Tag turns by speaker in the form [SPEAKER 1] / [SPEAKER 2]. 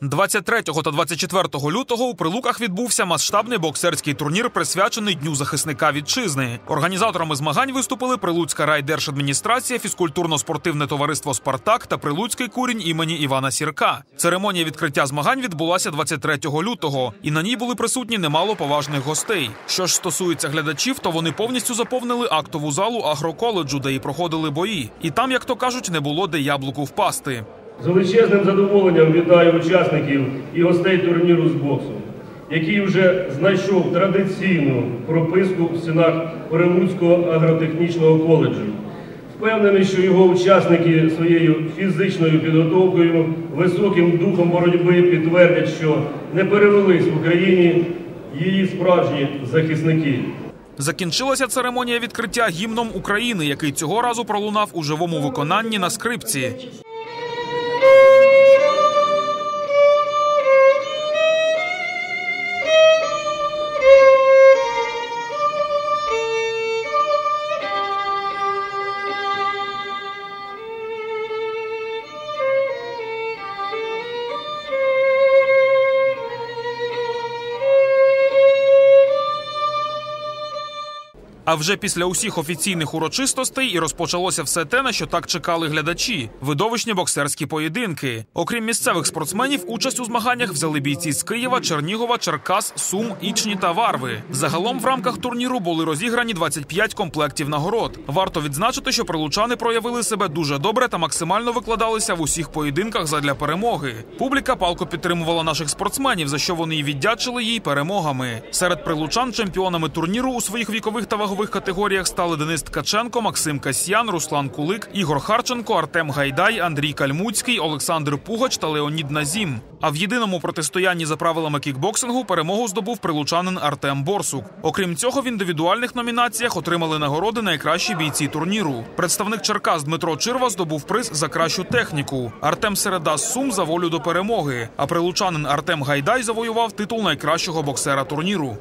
[SPEAKER 1] 23 та 24 лютого у Прилуках відбувся масштабний боксерський турнір, присвячений Дню захисника вітчизни. Організаторами змагань виступили Прилуцька райдержадміністрація, фізкультурно-спортивне товариство Спартак та Прилуцький курінь імені Івана Сірка. Церемонія відкриття змагань відбулася 23 лютого, і на ній були присутні немало поважних гостей. Що ж стосується глядачів, то вони повністю заповнили актову залу агроколеджу, де і проходили бої. І там, як то кажуть, не було де яблуку впасти.
[SPEAKER 2] З величезним задоволенням вітаю учасників і гостей турніру з боксу, який вже знайшов традиційну прописку в стінах Перелуцького агротехнічного коледжу. Впевнений, що його учасники своєю фізичною підготовкою, високим духом боротьби підтвердять, що не перевелись в Україні її справжні захисники.
[SPEAKER 1] Закінчилася церемонія відкриття гімном України, який цього разу пролунав у живому виконанні на скрипці. А вже після усіх офіційних урочистостей і розпочалося все те, на що так чекали глядачі видовищні боксерські поєдинки. Окрім місцевих спортсменів, участь у змаганнях взяли бійці з Києва, Чернігова, Черкас, Сум, Ічні та Варви. Загалом в рамках турніру були розіграні 25 комплектів нагород. Варто відзначити, що прилучани проявили себе дуже добре та максимально викладалися в усіх поєдинках задля перемоги. Публіка палко підтримувала наших спортсменів, за що вони й віддячили їй перемогами. Серед прилучан чемпіонами турніру у своїх вікових та вагових категоріях стали Денис Ткаченко, Максим Касьян, Руслан Кулик, Ігор Харченко, Артем Гайдай, Андрій Кальмуцький, Олександр Пугач та Леонід Назім. А в єдиному протистоянні за правилами кікбоксингу перемогу здобув прилучанин Артем Борсук. Окрім цього, в індивідуальних номінаціях отримали нагороди найкращі бійці турніру. Представник Черкас Дмитро Чирва здобув приз за кращу техніку. Артем Середа Сум за волю до перемоги. А прилучанин Артем Гайдай завоював титул найкращого боксера турніру.